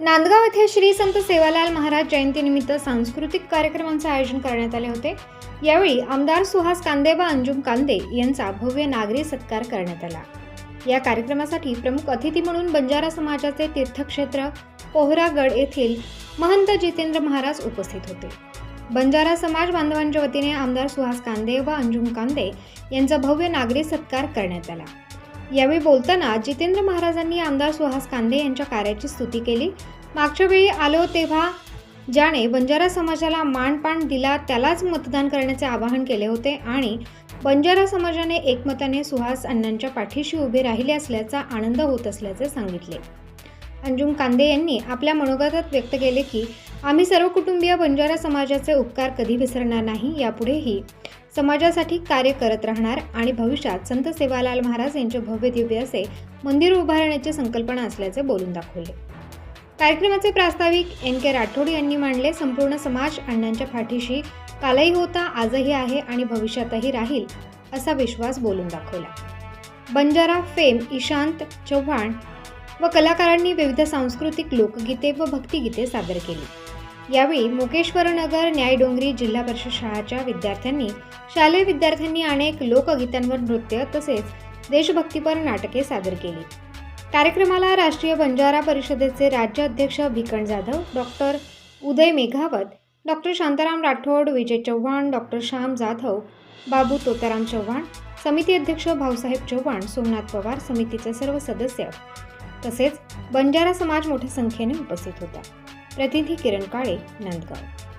नांदगाव येथे श्री संत सेवालाल महाराज जयंतीनिमित्त सांस्कृतिक कार्यक्रमांचे आयोजन करण्यात आले होते. यावेळी आमदार सुहास कांदे व अंजुम कांदे यांचा भव्य नागरी सत्कार करण्यात आला. या कार्यक्रमासाठी प्रमुख अतिथी म्हणून बंजारा समाजाचे तीर्थक्षेत्र पोहरागड येथील महंत जितेंद्र महाराज उपस्थित होते. बंजारा समाज बांधवांच्या वतीने आमदार सुहास कांदे व अंजुम कांदे यांचा भव्य नागरी सत्कार करण्यात आला. यावेळी बोलताना जितेंद्र महाराजांनी आमदार सुहास कांदे यांच्या कार्याची स्तुती केली. मागच्या वेळी आलो तेव्हा ज्याने बंजारा समाजाला मानपान दिला त्यालाच मतदान करण्याचे आवाहन केले होते आणि बंजारा समाजाने एकमताने सुहास अण्णांच्या पाठीशी उभे राहिले असल्याचा आनंद होत असल्याचे सांगितले. अंजुम कांदे यांनी आपल्या मनोगतात व्यक्त केले की आम्ही सर्व कुटुंबीय बंजारा समाजाचे उपकार कधी विसरणार नाही यापुढेही समाजासाठी कार्य करत राहणार आणि भविष्यात संत सेवालाल महाराज यांचे भव्य दिव्य असे मंदिर उभारण्याची संकल्पना असल्याचे बोलून दाखवले. कार्यक्रमाचे प्रास्ताविक एन के राठोड यांनी मांडले. संपूर्ण समाज अण्णांच्या पाठीशी कालही होता आजही आहे आणि भविष्यातही राहील असा विश्वास बोलून दाखवला. बंजारा फेम ईशांत चव्हाण व कलाकारांनी विविध सांस्कृतिक लोकगीते व भक्तिगीते सादर केली. यावेळी मुकेश्वरनगर न्यायडोंगरी जिल्हा परिषद शाळाच्या विद्यार्थ्यांनी शालेय विद्यार्थ्यांनी अनेक लोकगीतांवर नृत्य तसेच देशभक्तीपर नाटके सादर केली. कार्यक्रमाला राष्ट्रीय बंजारा परिषदेचे राज्य अध्यक्ष Bhikan Jadhav doctor Uday Meghawat doctor Shantaram Rathod Vijay Chavan doctor Shyam Jadhav Babu Totaram Chavan समिती अध्यक्ष भाऊसाहेब चव्हाण सोमनाथ पवार समितीचे सर्व सदस्य तसेच बंजारा समाज मोठ्या संख्येने उपस्थित होता. प्रतिनिधी किरण काळे नांदगाव.